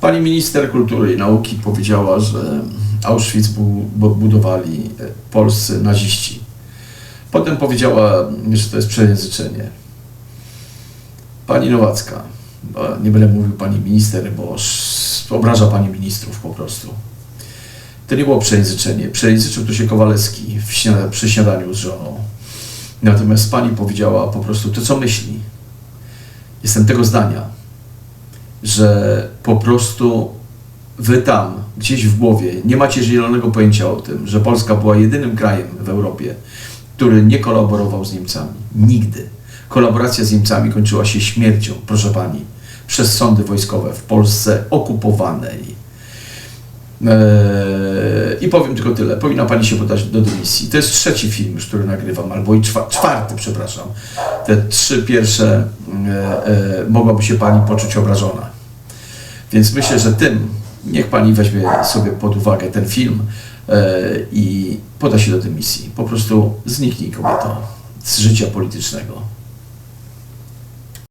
Pani minister kultury i nauki powiedziała, że Auschwitz bu- bu- budowali e, polscy naziści. Potem powiedziała, że to jest przejęzyczenie. Pani Nowacka, nie będę mówił pani minister, bo obraża pani ministrów po prostu. To nie było przejęzyczenie. Przejęzyczył tu się Kowalewski śniada- przy śniadaniu z żoną. Natomiast pani powiedziała po prostu to, co myśli. Jestem tego zdania, że po prostu wy tam, gdzieś w głowie, nie macie zielonego pojęcia o tym, że Polska była jedynym krajem w Europie, który nie kolaborował z Niemcami. Nigdy. Kolaboracja z Niemcami kończyła się śmiercią, proszę pani, przez sądy wojskowe w Polsce okupowanej. Eee, I powiem tylko tyle. Powinna Pani się podać do dymisji. To jest trzeci film już, który nagrywam, albo i czwa, czwarty, przepraszam. Te trzy pierwsze mogłaby się Pani poczuć obrażona. Więc myślę, że tym niech Pani weźmie sobie pod uwagę ten film e, i poda się do dymisji. Po prostu zniknij kobieto z życia politycznego.